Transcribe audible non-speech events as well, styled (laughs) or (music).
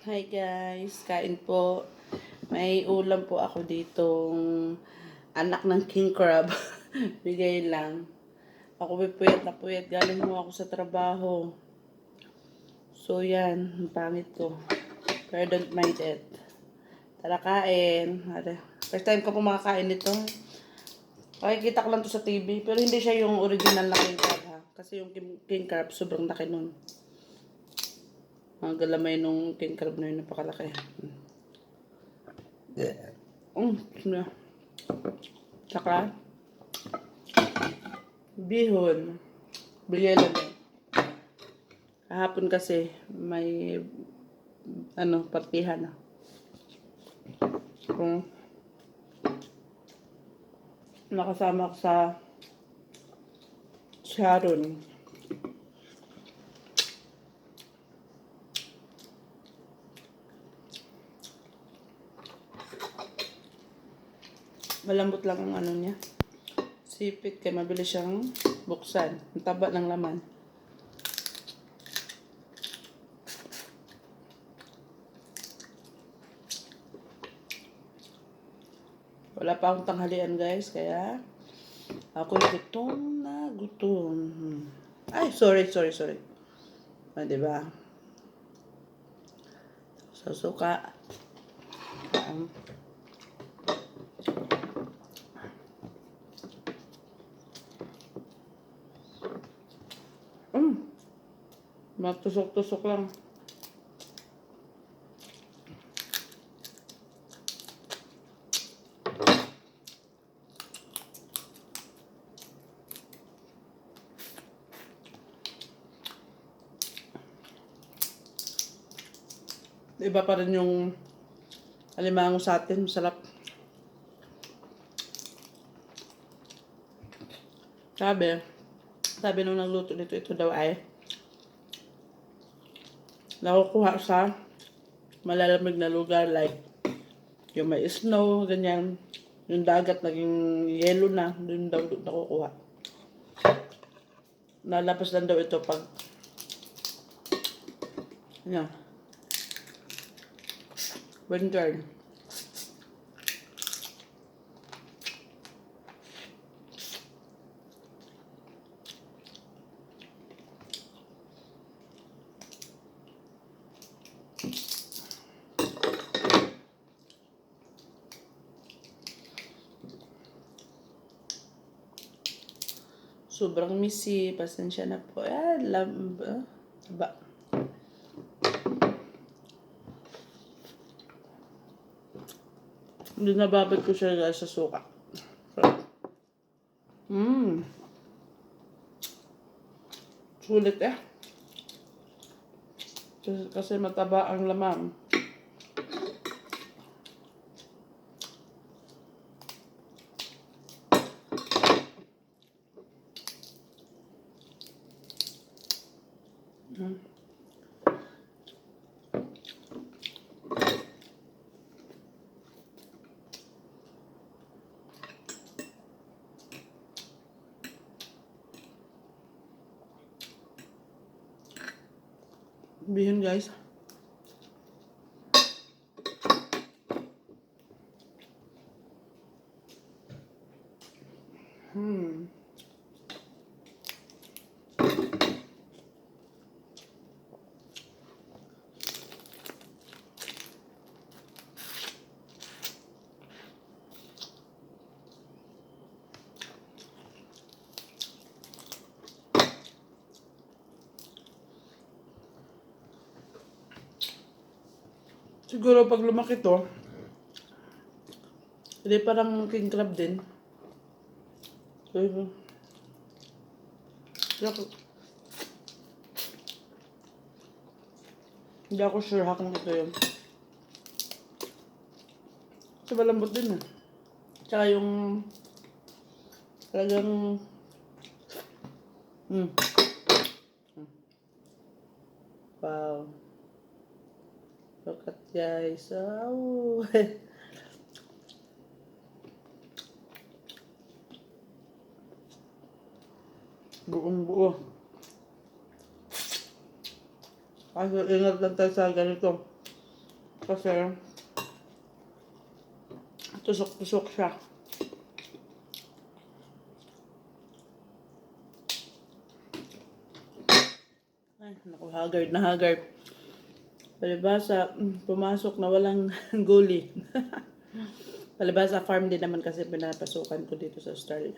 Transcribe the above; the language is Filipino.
Hi guys, kain po. May ulam po ako ditong anak ng king crab. (laughs) Bigay lang. Ako may puyat na puyat. Galing mo ako sa trabaho. So yan, ang pangit ko. Pero don't mind it. Tara kain. First time ko po makakain nito. Makikita ko lang to sa TV. Pero hindi siya yung original na king crab ha. Kasi yung king crab sobrang laki nun. Ang galamay nung king crab na yun, napakalaki. Mm, yeah. Tsaka, bihon. Lang yun. Kahapon kasi, may, ano, partihan na. Kung, nakasama ko sa Sharon. Malambot lang ang ano niya. Sipit kaya mabilis siyang buksan. Ang taba ng laman. Wala pa akong tanghalian guys, kaya ako gutom na gutom. Hmm. Ay, sorry, sorry, sorry. Ah, diba? Sa suka. Um, Mm. Matusok-tusok lang. Iba pa rin yung alimango sa atin. Masarap. Sabi, sabi nung nagluto nito, ito daw ay nakukuha sa malalamig na lugar like yung may snow, ganyan. Yung dagat naging yellow na, doon daw nakukuha. Nalabas lang daw ito pag yan. Winter. Sobrang missy. Pasensya na po. Ah, lam... ah, Ba? Hindi nababad ko siya sa suka. Mmm. Sulit eh. Kasi, kasi mataba ang laman. Mm. Bihon guys. Hmm. Siguro pag lumaki to, hindi parang king crab din. Pero, hindi ako, hindi ako sure ha kung ito yun. Kasi malambot din eh. Tsaka yung, talagang, hmm. Wow. Look at guys. Oh. Buong buo. Kasi ingat lang tayo sa ganito. kasi tusok-tusok siya. Ay, naku, haggard na haggard. Palibasa, mm, pumasok na walang (laughs) guli. Palibasa farm din naman kasi pinapasukan ko dito sa Australia.